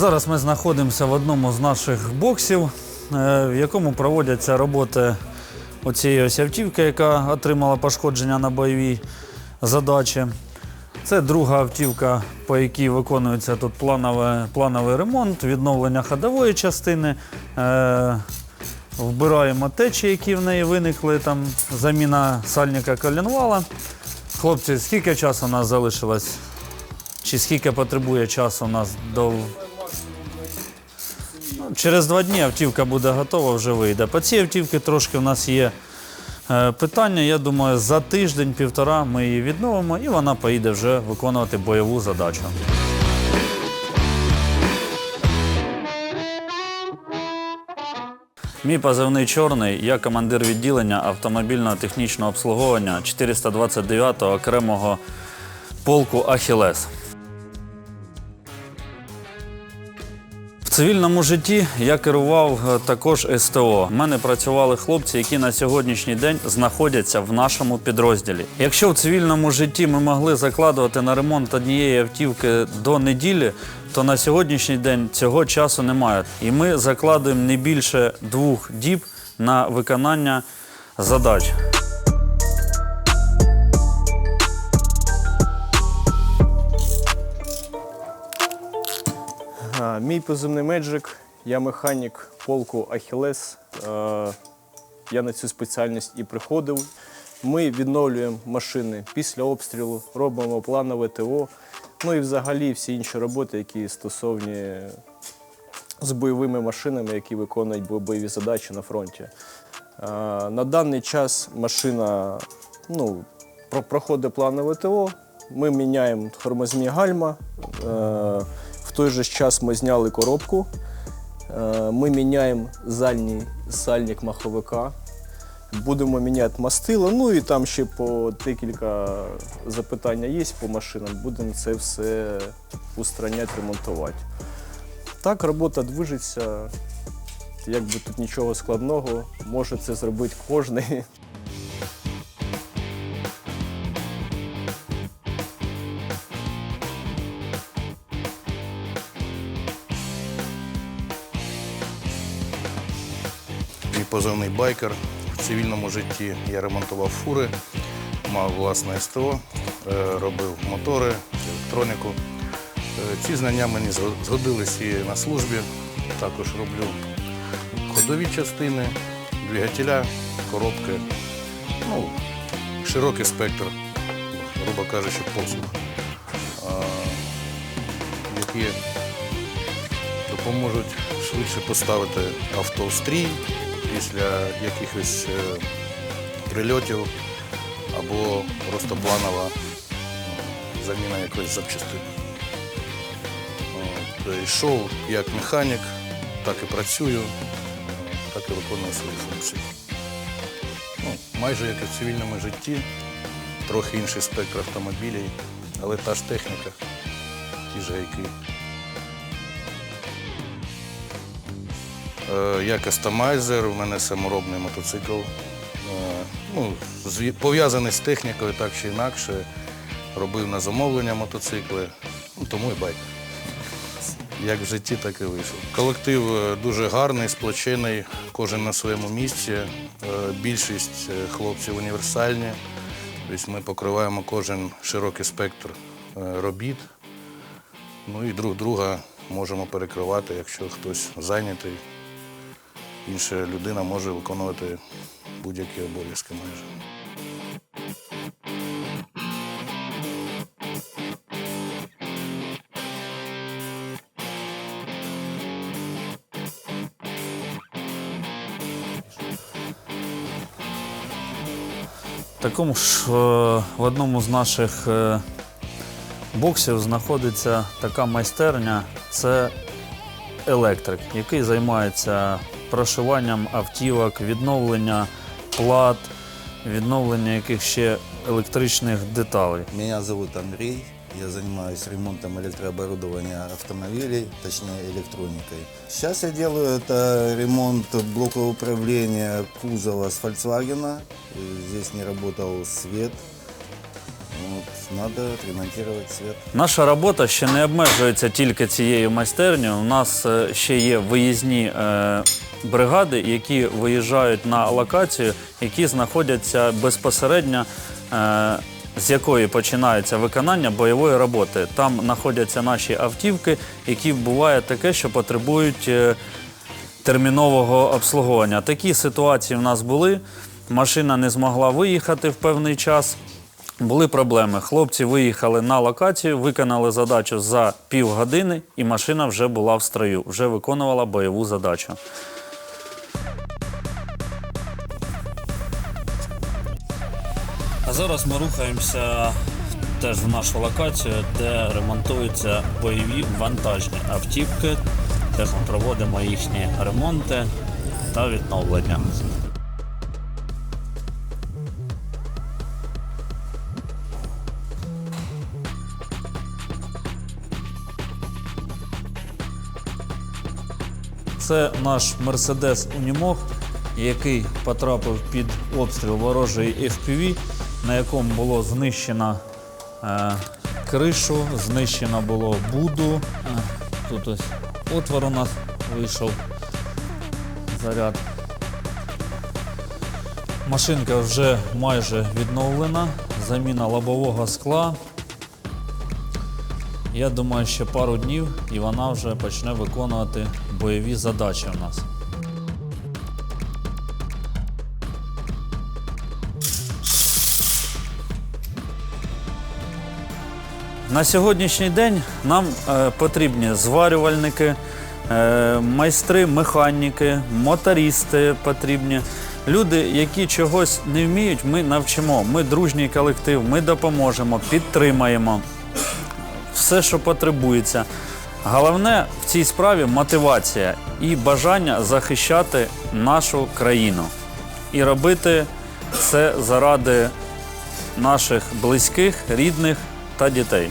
Зараз ми знаходимося в одному з наших боксів, е, в якому проводяться роботи оцієї ось автівки, яка отримала пошкодження на бойовій задачі. Це друга автівка, по якій виконується тут планове, плановий ремонт, відновлення ходової частини. Е, вбираємо течі, які в неї виникли, там заміна сальника коленвала. Хлопці, скільки часу у нас залишилось? Чи скільки потребує часу у нас до. Через два дні автівка буде готова, вже вийде. По цій автівці трошки в нас є е, питання. Я думаю, за тиждень-півтора ми її відновимо і вона поїде вже виконувати бойову задачу. Мій позивний чорний. Я командир відділення автомобільного технічного обслуговування 429-го окремого полку Ахілес. Цивільному житті я керував е, також СТО. У мене працювали хлопці, які на сьогоднішній день знаходяться в нашому підрозділі. Якщо в цивільному житті ми могли закладувати на ремонт однієї автівки до неділі, то на сьогоднішній день цього часу немає. І ми закладуємо не більше двох діб на виконання задач. Мій позивний меджик, я механік полку Ахілес. Е, Я на цю спеціальність і приходив. Ми відновлюємо машини після обстрілу, робимо планове ТО, ну і взагалі всі інші роботи, які стосовні з бойовими машинами, які виконують бойові задачі на фронті. Е, На даний час машина ну, проходить планове ТО. Ми міняємо тормозні гальма. Той же час ми зняли коробку. Е, Ми міняємо зальний сальник маховика. Будемо міняти мастила. Ну і там ще по декілька запитання є по машинам. Будемо це все устраняти, ремонтувати. Так, робота движеться. Якби тут нічого складного, може це зробити кожен. Позивний байкер. В цивільному житті я ремонтував фури, мав власне СТО, е, робив мотори, електроніку. Е, Ці знання мені згодились і на службі. Також роблю ходові частини, двигателя, коробки. Ну, широкий спектр, грубо кажучи, послуг, які допоможуть швидше поставити авто в стрій після якихось е, прильотів або просто планова заміна якоїсь запчастини. Е, Йшов як механік, так і працюю, так і виконую свої функції. Ну, майже як і в цивільному житті, трохи інший спектр автомобілів, але та ж техніка, ті ж гайки. Я кастомайзер, у мене саморобний мотоцикл. Е, Ну, пов'язаний з технікою так чи інакше. Робив на замовлення мотоцикли, ну, тому і байк. Як в житті, так і вийшов. Колектив е, дуже гарний, сплочений, кожен на своєму місці. Е, Більшість е, хлопців універсальні. Тобто ми покриваємо кожен широкий спектр е, робіт. Ну і друг друга можемо перекривати, якщо хтось зайнятий. Інша людина може виконувати будь-які обов'язки майже. Такому ж е, в одному з наших е, боксів знаходиться така майстерня. Це електрик, який займається прошиванням автівок, відновлення плат, відновлення яких ще електричних деталей. Меня зовут Андрей. Я занимаюсь ремонтом электрооборудования автомобилей, точнее электроникой. Сейчас я делаю это ремонт блока управления кузова с Volkswagen. Здесь не работал свет. Вот, надо отремонтировать свет. Наша робота ще не обмежується тільки цією майстернею. У нас е, ще є виїзні е, бригади, які виїжджають на локацію, які знаходяться безпосередньо. Е, з якої починається виконання бойової роботи. Там знаходяться наші автівки, які буває таке, що потребують е, термінового обслуговування. Такі ситуації в нас були. Машина не змогла виїхати в певний час. Були проблеми. Хлопці виїхали на локацію, виконали задачу за півгодини, і машина вже була в строю, вже виконувала бойову задачу. А зараз ми рухаємося теж в нашу локацію, де ремонтуються бойові вантажні автівки. Теж ми проводимо їхні ремонти та відновлення. Це наш Mercedes Unimog, який потрапив під обстріл ворожої FPV, на якому було знищено е, кришу, знищено було буду. Е, тут ось отвор у нас вийшов заряд. Машинка вже майже відновлена, заміна лобового скла. Я думаю, ще пару днів і вона вже почне виконувати бойові задачі у нас. На сьогоднішній день нам е, потрібні зварювальники, е, майстри, механіки, мотористи потрібні. Люди, які чогось не вміють, ми навчимо. Ми дружній колектив, ми допоможемо, підтримаємо все, що потребується. Головне в цій справі мотивація і бажання захищати нашу країну і робити це заради наших близьких, рідних та дітей.